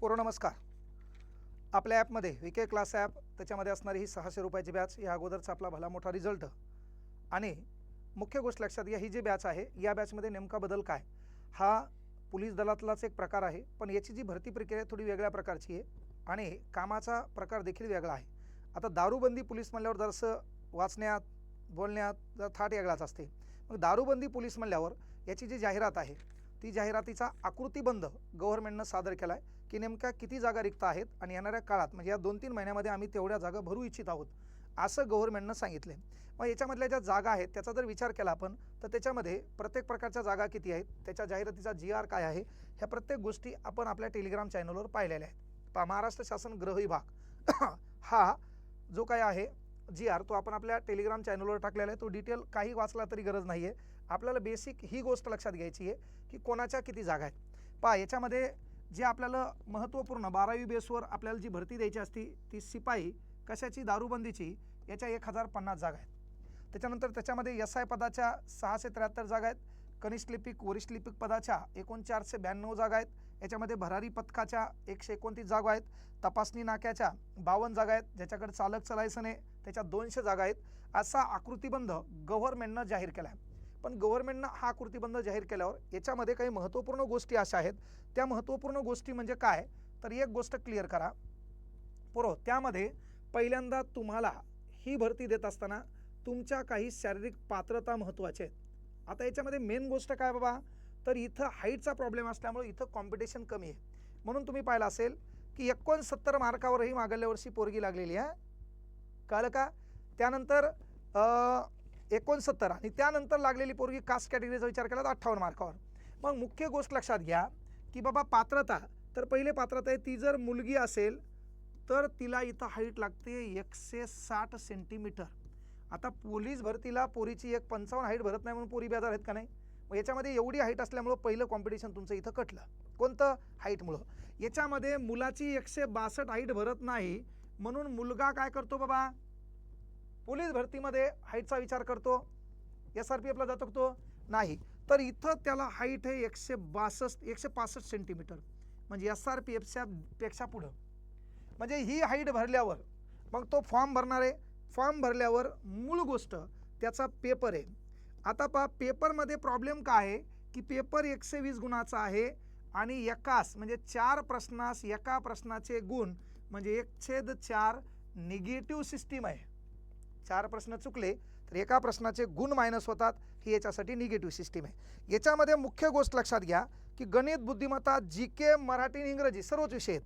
पोरो नमस्कार. आपल्या ॲपमध्ये वी के क्लास ॲप त्याच्यामध्ये असणारी ही सहाशे रुपयाची बॅच या अगोदरचा आपला भला मोठा रिझल्ट. आणि मुख्य गोष्ट लक्षात घ्या ही जी बॅच आहे या बॅचमध्ये नेमका बदल काय? हा पोलीस दलातलाच एक प्रकार आहे पण याची जी भरती प्रक्रिया थोडी वेगळ्या प्रकारची आहे. आणि कामाचा प्रकार देखील वेगळा आहे. आता दारूबंदी पोलीस म्हणल्यावर जरासं वाचण्यात बोलण्यात जरा थाट वेगळाच असते. मग दारूबंदी पोलीस म्हणल्यावर याची जी जाहिरात आहे ती जाहिरातीचा आकृतीबंध गव्हर्नमेंटनं सादर केला आहे की नेमक्या किती जागा रिक्त आहेत आणि येणाऱ्या काळात म्हणजे या दोन तीन महिन्यामध्ये आम्ही तेवढ्या जागा भरू इच्छित आहोत असं गव्हर्नमेंटनं सांगितलं मग याच्यामधल्या ज्या जागा आहेत त्याचा जर विचार केला आपण तर त्याच्यामध्ये प्रत्येक प्रकारच्या जागा किती आहेत त्याच्या जाहिरातीचा जी आर काय आहे ह्या प्रत्येक गोष्टी आपण आपल्या टेलिग्राम चॅनलवर पाहिलेल्या आहेत. पा महाराष्ट्र शासन गृह विभाग हा जो काय आहे जी आर तो आपण आपल्या टेलिग्राम चॅनलवर टाकलेला आहे तो डिटेल काही वाचला तरी गरज नाही आहे आपल्याला बेसिक ही गोष्ट लक्षात घ्यायची आहे की कोणाच्या किती जागा आहेत. पहा याच्यामध्ये जे आपल्याला महत्त्वपूर्ण बारावी बेसवर आपल्याला जी भरती द्यायची असती ती शिपाई कशाची दारूबंदीची याच्या एक हजार पन्नास जागा आहेत. त्याच्यानंतर त्याच्यामध्ये एस आय पदाच्या सहाशे त्र्याहत्तर जागा आहेत कनिष्ठ लिपिक वरिष्ठ लिपिक पदाच्या एकोणचारशे ब्याण्णव जागा आहेत याच्यामध्ये भरारी पथकाच्या एकशे एकोणतीस जागा आहेत तपासणी नाक्याच्या बावन्न जागा आहेत ज्याच्याकडे चालकचं लायसन आहे त्याच्या दोनशे जागा आहेत असा आकृतीबंध गव्हर्नमेंटनं जाहीर केला आहे. पण गव्हर्नमेंटनं हा कृतीबंध जाहीर केल्यावर याच्यामध्ये काही महत्त्वपूर्ण गोष्टी अशा आहेत. त्या महत्त्वपूर्ण गोष्टी म्हणजे काय? तर एक गोष्ट क्लिअर करा. पुरो त्यामध्ये पहिल्यांदा तुम्हाला ही भरती देत असताना तुमच्या काही शारीरिक पात्रता महत्त्वाच्या आहेत. आता याच्यामध्ये मेन गोष्ट काय बाबा? तर इथं हाईटचा प्रॉब्लेम असल्यामुळे इथं कॉम्पिटिशन कमी आहे. म्हणून तुम्ही पाहिलं असेल की एकोणसत्तर मार्कावरही मागल्या वर्षी पोरगी लागलेली आहे. कळलं का? त्यानंतर एकोणसत्तर आणि त्यानंतर लागलेली पोरगी कास्ट कॅटेगरीचा विचार केला तर अठ्ठावन्न मार्कावर मग मुख्य गोष्ट लक्षात घ्या की बाबा पात्रता तर पहिले पात्रता आहे ती जर मुलगी असेल तर तिला इथं हाईट लागते एकशे साठ सेंटीमीटर आता पोलीस भरतीला पोरीची एक पंचावन्न हाईट भरत नाही म्हणून पोरी बेजार आहेत का नाही? मग याच्यामध्ये एवढी हाईट असल्यामुळं पहिलं कॉम्पिटिशन तुमचं इथं कटलं. कोणतं? हाईटमुळं याच्यामध्ये मुलाची एकशे बासष्ट हाईट भरत नाही म्हणून मुलगा काय करतो बाबा? पोलीस भरतीमध्ये हाईटचा विचार करतो एस आर पी एफला जातो तो? नाही. तर इथं त्याला हाईट आहे एकशे बासष्ट एकशे पासष्ट सेंटीमीटर म्हणजे एस आर पी एफच्या पेक्षा पुढं. म्हणजे ही हाईट भरल्यावर मग तो फॉर्म भरणार आहे. फॉर्म भरल्यावर मूळ गोष्ट त्याचा पेपर आहे. आता पहा पेपरमध्ये प्रॉब्लेम काय आहे? की पेपर एकशे वीस गुणाचा आहे आणि एकास म्हणजे चार प्रश्नास एका प्रश्नाचे गुण म्हणजे एक छेद चार निगेटिव्ह सिस्टीम आहे. चार प्रश्न चुकले तर एका प्रश्नाचे गुण मायनस होतात ही याच्यासाठी निगेटिव्ह सिस्टीम आहे. याच्यामध्ये मुख्य गोष्ट लक्षात घ्या की गणित बुद्धिमत्ता जी के मराठी आणि इंग्रजी सर्वच विषय आहेत.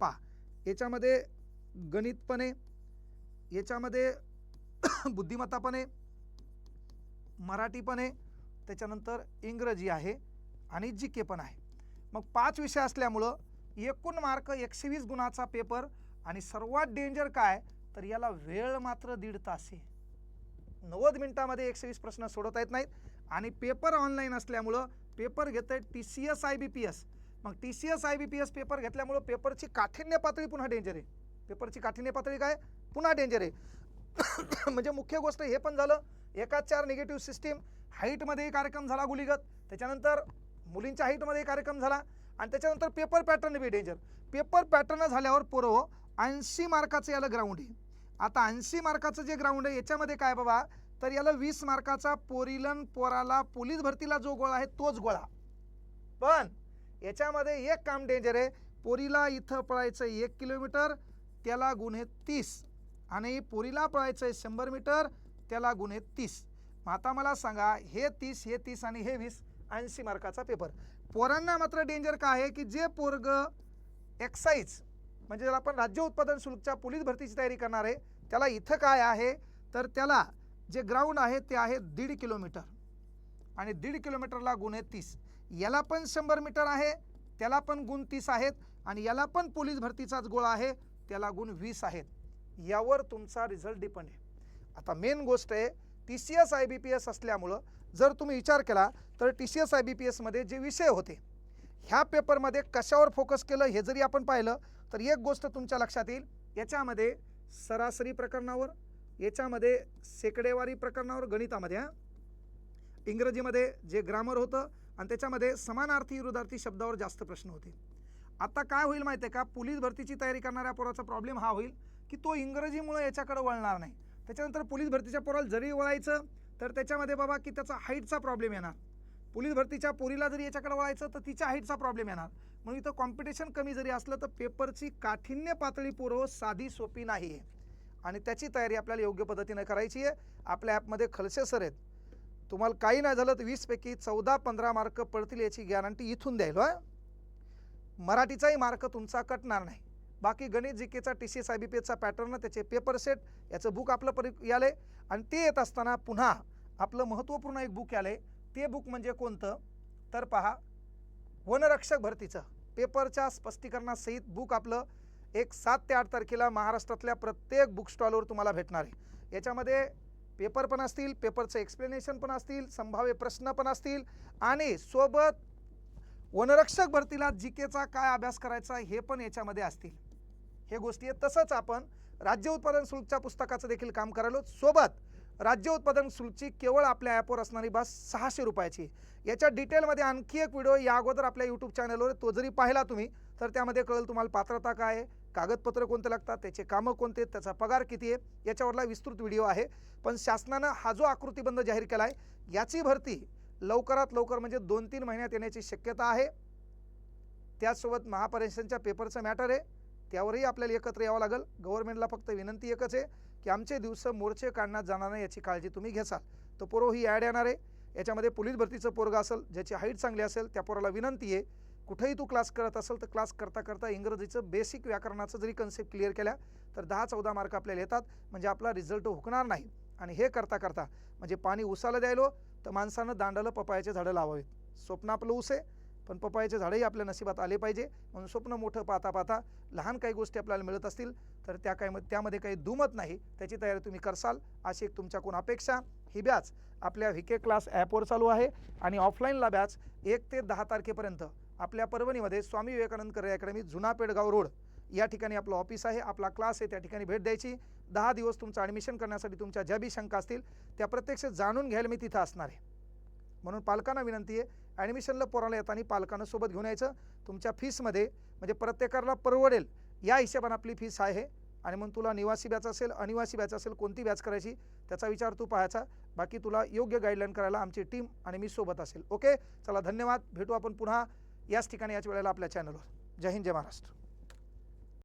पहा याच्यामध्ये गणित पण आहे याच्यामध्ये बुद्धिमत्ता पण आहे मराठी पण आहे त्याच्यानंतर इंग्रजी आहे आणि जी के पण आहे. मग पाच विषय असल्यामुळं एकूण मार्क एकशे वीस गुणाचा पेपर आणि सर्वात डेंजर काय? तर याला वेळ मात्र दीड तास. आहे नव्वद मिनिटामध्ये एकशे वीस प्रश्न सोडवता येत नाहीत आणि पेपर ऑनलाईन असल्यामुळं पेपर घेत आहे T C S I B P S मग T C S I B P S paper घेतल्यामुळं पेपरची काठिण्य पातळी पुन्हा डेंजर आहे. पेपरची काठिण्य पातळी काय? पुन्हा डेंजर आहे. म्हणजे मुख्य गोष्ट हे पण झालं. एकाच चार निगेटिव्ह सिस्टीम हाईटमध्येही कार्यक्रम झाला गुलीगत. त्याच्यानंतर मुलींच्या हाईटमध्ये कार्यक्रम झाला आणि त्याच्यानंतर paper pattern B danger paper pattern झाल्यावर पोरं हो, ऐंशी मार्काचं याला ग्राउंड आहे. आता ऐंशी मार्काचं जे ग्राउंड आहे याच्यामध्ये काय बाबा? तर याला वीस मार्काचा पोरीलन पोराला पोलीस भरतीला जो गोळा आहे तोच गोळा. पण याच्यामध्ये एक काम डेंजर आहे. पोरीला इथं पळायचं एक किलोमीटर त्याला गुन्हे तीस. आणि पोरीला पळायचं आहे शंभर मीटर त्याला गुन्हे तीस. मग आता मला सांगा हे तीस हे तीस आणि हे वीस ऐंशी मार्काचा पेपर पोरांना मात्र डेंजर काय आहे की जे पोरग एक्साईज म्हणजे ज्याला आपण राज्य उत्पादन शुल्कच्या पोलीस भरतीची तयारी करणार आहे त्याला इथं काय आहे? तर त्याला जे ग्राउंड आहे ते आहे दीड किलोमीटर. आणि दीड किलोमीटरला गुण आहे तीस. याला पण शंभर मीटर आहे त्याला पण गुण तीस आहेत आणि याला पण पोलीस भरतीचाच गोळा आहे त्याला गुण वीस आहेत. यावर तुमचा रिझल्ट डिपेंड आहे. आता मेन गोष्ट आहे T C S I B P S असल्यामुळं जर तुम्ही विचार केला तर T C S I B P एसमध्ये जे विषय होते ह्या पेपरमध्ये कशावर फोकस केलं हे जरी आपण पाहिलं तर एक गोष्ट तुमच्या लक्षात येईल याच्यामध्ये सरासरी प्रकरणावर याच्यामध्ये सेकडेवारी प्रकरणावर गणितामध्ये हां. इंग्रजीमध्ये जे ग्रामर होतं आणि त्याच्यामध्ये समानार्थी विरोधार्थी शब्दावर जास्त प्रश्न होते. आता काय होईल माहिती आहे का? पोलीस भरतीची तयारी करणाऱ्या पोराचा प्रॉब्लेम हा होईल की तो इंग्रजीमुळे याच्याकडे वळणार नाही. त्याच्यानंतर पोलीस भरतीच्या पोराला जरी वळायचं तर त्याच्यामध्ये बाबा की त्याचा हाईटचा प्रॉब्लेम येणार. पोलीस भरतीच्या पोरीला जरी याच्याकडे वळायचं तर तिच्या हाईटचा प्रॉब्लेम येणार. म्हणून इथं कॉम्पिटिशन कमी जरी असलं तर पेपरची काठिण्य पातळी पुरव साधी सोपी नाही आहे. आणि त्याची तयारी आपल्याला योग्य पद्धतीनं करायची आहे. आपल्या ॲपमध्ये खलसे सर आहेत. तुम्हाला काही नाही झालं तर वीसपैकी चौदा पंधरा मार्क पडतील याची गॅरंटी इथून द्यायला मराठीचाही मार्क तुमचा कटणार नाही. बाकी गणित जी केचा T C S I B P एचा पॅटर्न त्याचे पेपर सेट याचं बुक आपलं परि यालं आणि ते येत असताना पुन्हा आपलं महत्त्वपूर्ण एक बुक यालंय. ते बुक म्हणजे कोणतं? तर पहा वनरक्षक भरतीचं. पेपरच्या स्पष्टीकरणासहित बुक आपलं एक सात ते आठ तारखेला महाराष्ट्रातल्या प्रत्येक बुक स्टॉलवर तुम्हाला भेटणार आहे. याच्यामध्ये पेपर पण असतील पेपरचं एक्सप्लेनेशन पण असतील संभाव्य प्रश्न पण असतील आणि सोबत वनरक्षक भरतीला जी केचा काय अभ्यास करायचा हे पण याच्यामध्ये असतील. हे गोष्टी आहेत. तसंच आपण राज्य उत्पादन शुल्कच्या पुस्तकाचं देखील काम करायलो. सोबत राज्य उत्पादन शुल्कची केवळ आपल्या ॲपवर असणारी बस सहाशे रुपयाची. याच्या डिटेलमध्ये आणखी एक व्हिडिओ या अगोदर आपल्या यूट्यूब चॅनलवर तो जरी पाहिला तुम्ही तर त्यामध्ये कळेल तुम्हाला पात्रता काय आहे कागदपत्र कोणते लागतात त्याचे कामं कोणते आहेत त्याचा पगार किती आहे याच्यावरला विस्तृत व्हिडिओ आहे. पण शासनानं हा जो आकृतीबंध जाहीर केला आहे याची भरती लवकरात लवकर म्हणजे दोन तीन महिन्यात येण्याची शक्यता आहे. त्याचसोबत महापरीक्षांच्या पेपरचं मॅटर आहे. त्यावरही आपल्याला एकत्र यावं लागेल. गव्हर्नमेंटला फक्त विनंती एकच आहे की आमचे दिवस मोर्चे काढण्यात जाणार नाही याची काळजी तुम्ही घेसाल. तर पोरो ही ॲड येणार आहे. याच्यामध्ये पोलीस भरतीचं पोरगा असेल ज्याची हाईट चांगली असेल त्या पोराला विनंती आहे कुठेही तू क्लास करत असेल तर क्लास करता करता इंग्रजीचं बेसिक व्याकरणाचं जरी कन्सेप्ट क्लिअर केल्या तर दहा चौदा मार्क आपल्याला येतात. म्हणजे आपला रिझल्ट हुकणार नाही. आणि हे करता करता म्हणजे पाणी उसाला द्यायलो तर माणसानं दांडाला पपायाचे झाडं लावावीत. स्वप्न आपलं ऊस आहे. पण पपायाचे झाडंही आपल्या नशिबात आले पाहिजे. म्हणून स्वप्न मोठं पाहता पाहता लहान काही गोष्टी आपल्याला मिळत असतील तर त्या काय त्यामध्ये काही दुमत नाही. त्याची तयारी तुम्ही करसाल. अशी एक तुमच्याकडून अपेक्षा. ही बॅच आपल्या व्ही के क्लास ॲपवर चालू आहे आणि ऑफलाईनला बॅच एक ते दहा तारखेपर्यंत आपल्या परभणीमध्ये स्वामी विवेकानंद करिअर अकॅडमी जुना पेडगाव रोड. या ठिकाणी आपलं ऑफिस आहे. आपला क्लास आहे. त्या ठिकाणी भेट द्यायची. दहा दिवस तुमचं ॲडमिशन करण्यासाठी तुमच्या ज्या बी शंका असतील त्या प्रत्यक्ष जाणून घ्यायला मी तिथं असणार आहे. म्हणून पालकांना विनंती आहे ॲडमिशनला पोराला येताना पालकांना सोबत घेऊन यायचं. तुमच्या फीसमध्ये म्हणजे प्रत्येकाला परवडेल या हिशेबानं आपली फीस आहे. आणि मग तुला निवासी बॅच असेल अनिवासी बॅच असेल कोणती बॅच करायची त्याचा विचार तू पाहायचा. बाकी तुला योग्य गाईडलाईन करायला आमची टीम आणि मी सोबत असेल. ओके? चला धन्यवाद. भेटू आपण पुन्हा याच ठिकाणी याच वेळेला आपल्या चॅनलवर. जय हिंद जय महाराष्ट्र.